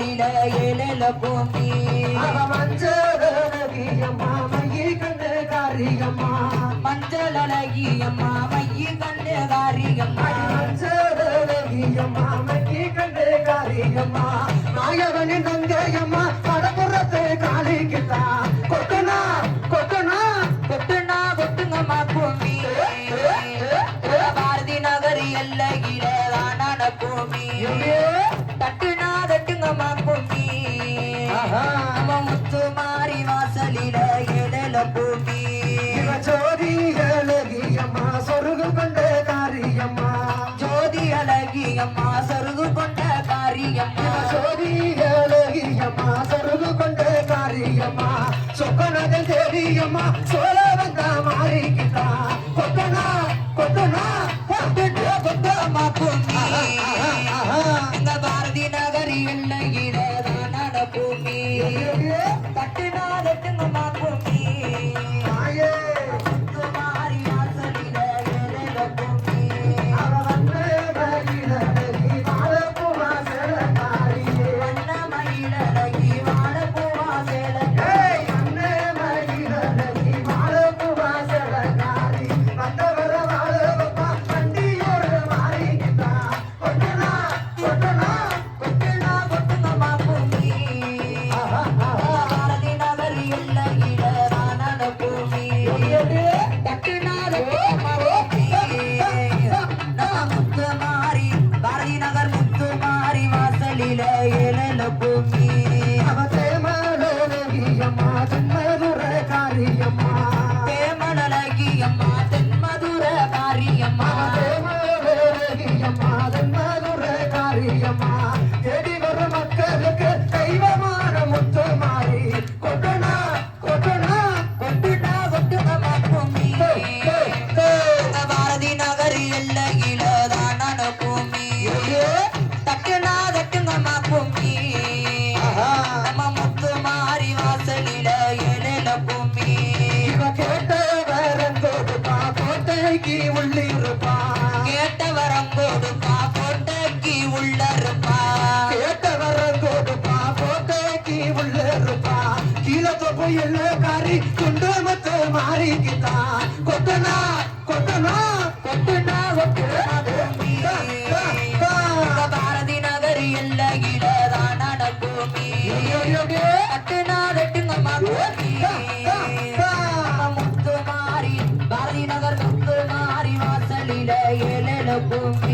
மஞ்சளில எழல பூமி? மஞ்சளியம்மா மைய கண்டு காரியம்மா. மஞ்சள் அழகியம்மா மைய கண்டு காரியம்மா. மஞ்சளியம்மா மைய கண்டு காரியம்மா. நாயவனி தங்கையம்மா கடப்புறத்தை காலிக்கிட்டா கொட்டுனா கொட்டுனா கொட்டுனா கொட்டுங்கம்மா பூமி. பாரதி நகர் எல்லையில தானான பூமி. தட்டு பூமி ஆஹா. நம்ம முத்து மாறி வாசலில ஏழல பூமி இவ ஜோதி அழகியம்மா சொருகு கொண்ட காரியம்மா. ஜோதி அழகியம்மா சருகு கொண்ட காரியம்மா. ஜோதி அழகியம்மா சொருகு கொண்ட காரியம்மா. சொக்கனதில் தேடியம்மா சோழ வந்த மாறிக்கிட்டா. கொட்டனா கொட்டனா தொப்பு என்ன காரி துண்டு மத்த மாறிக்கிட்டா கொட்டனா கொட்டனா கொட்டுனா கொட்டுனா பூமி இந்த பாரதி நகர் எல்லையில தானான பூமி தட்டுனா தட்டுங்கம்மா பூமி நம்ம முத்து மாறி பாரதி நகர் முத்து மாறி வாசலில ஏழல பூமி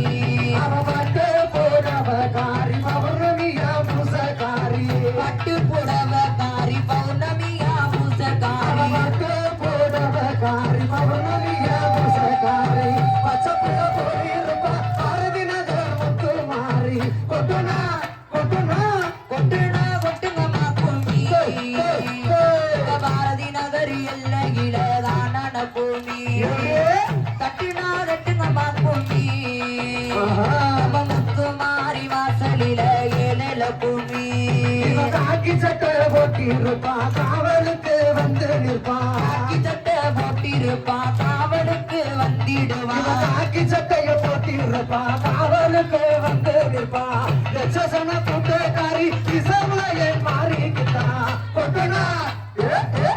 போட்டிருப்பா காவலுக்கு வந்து நிற்பா. காக்கி சட்டை போட்டிருப்பா காவலுக்கு இவ வந்திடுவா காக்கி சட்டைய போட்டிருப்பா காவலுக்கு வந்து நிற்பா. லட்சசன கூட்டக்காரி இசமலை மாறிக்கிட்டா? கொட்டுனா ஏ, ஏ,